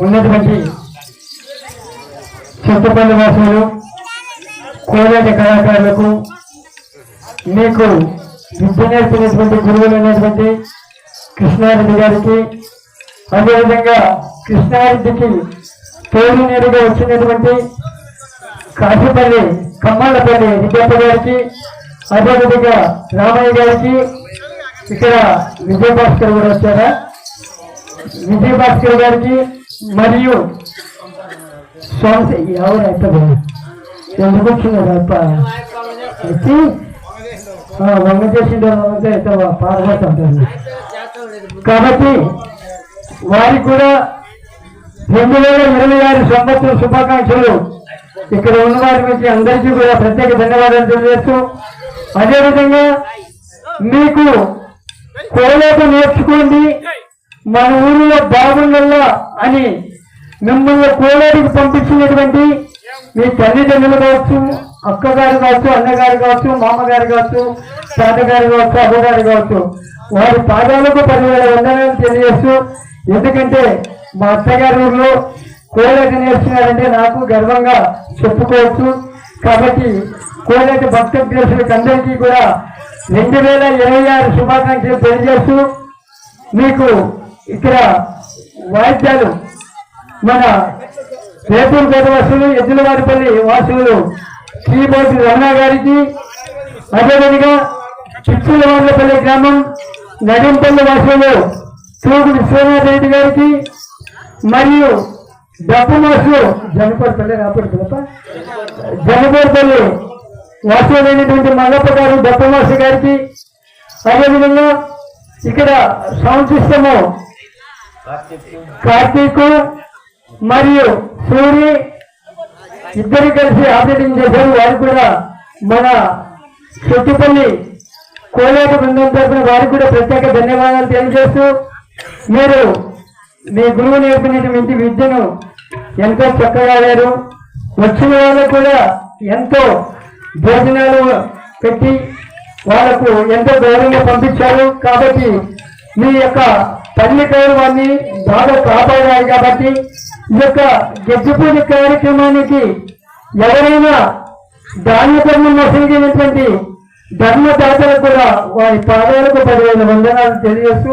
ఉన్నటువంటి చింతపల్లి వాసులు కోలాటి కళాకారులకు మీకు విద్య నేర్పినటువంటి గురువులు అయినటువంటి కృష్ణారెడ్డి గారికి అదేవిధంగా కృష్ణారెడ్డికి తోడు నేరుగా వచ్చినటువంటి కాశీపల్లి కమ్మళ్ళపల్లి విద్యప్ప గారికి అదేవిధంగా రామయ్య గారికి ఇక్కడ విజయభాస్కర్ కూడా వచ్చారా? విజయభాస్కర్ గారికి మరియు శ్వాస ఎవరు ఎందుకు వచ్చిందో అప్ప వచ్చి వంగ చేసిండే వంగతే కాబట్టి వారికి కూడా రెండు వేల ఇరవై ఆరు సంవత్సరం శుభాకాంక్షలు. ఇక్కడ ఉన్న వారి నుంచి అందరికీ కూడా ప్రత్యేక ధన్యవాదాలు తెలియజేస్తూ అదేవిధంగా మీకు కోలేట నేర్చుకోండి. మన ఊరిలో బాగుండల్లా అని మిమ్మల్ని కోలేటికి పంపించినటువంటి మీ తల్లిదండ్రులు కావచ్చు అక్కగారు కావచ్చు అన్నగారు కావచ్చు మామగారు కావచ్చు తాతగారు కావచ్చు అవ్వగారు కావచ్చు వారి పాదాలకు పదివేల వందనాలు తెలియజేస్తూ ఎందుకంటే మా అత్తగారి ఊర్లో కోలేట నేర్చుకున్నారంటే నాకు గర్వంగా చెప్పుకోవచ్చు. కాబట్టి కోలేట భక్త దేశులకు అందరికీ కూడా రెండు వేల ఇరవై ఆరు శుభాకాంక్షలు తెలియజేస్తూ మీకు ఇక్కడ వాయిద్యాలు మన రేపూరు పేట వాసులు ఎద్దులవారిపల్లి వాసులు శ్రీబోటి రమణ గారికి అదేవిధంగా చిత్తూరువార్లపల్లి గ్రామం నడింపల్లి వాసులు తూగు విశ్వనాథ్ రెడ్డి గారికి మరియు డబ్బు మాసు జనపడపల్లి రాపడపల్లి జనపడపల్లి వాసులైనటువంటి మల్లప్ప గారు డబ్బు మాసు గారికి అదేవిధంగా ఇక్కడ సౌండ్ సిస్టము కార్తీక్ మరియు సూరి ఇద్దరు కలిసి ఆపరేటింగ్ చేశారు. వారు కూడా మన చుట్టుపల్లి కోలాట బృందం తరఫున వారికి కూడా ప్రత్యేక ధన్యవాదాలు తెలియజేస్తూ మీరు మీ గురువు నేర్పినటువంటి విద్యను ఎంతో చక్కగా లేరు వచ్చిన వాళ్ళకు కూడా ఎంతో భోజనాలు పెట్టి వాళ్ళకు ఎంతో గౌరవంగా పంపించారు. కాబట్టి మీ యొక్క తల్లి గౌరవాన్ని బాగా కాపాడారు కాబట్టి ఈ యొక్క గెజ్జి పూజ కార్యక్రమానికి ఎవరైనా దాన ధర్మం ధర్మ ధర్మదాతలకు కూడా వారి పాదాలకు పదివేల వందనాలు తెలియజేస్తూ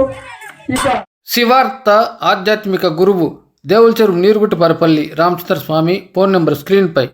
ఇక శివార్త ఆధ్యాత్మిక గురువు దేవులచెరువు నీరుగుట్టు పరపల్లి రామచంద్ర స్వామి ఫోన్ నెంబర్ స్క్రీన్పై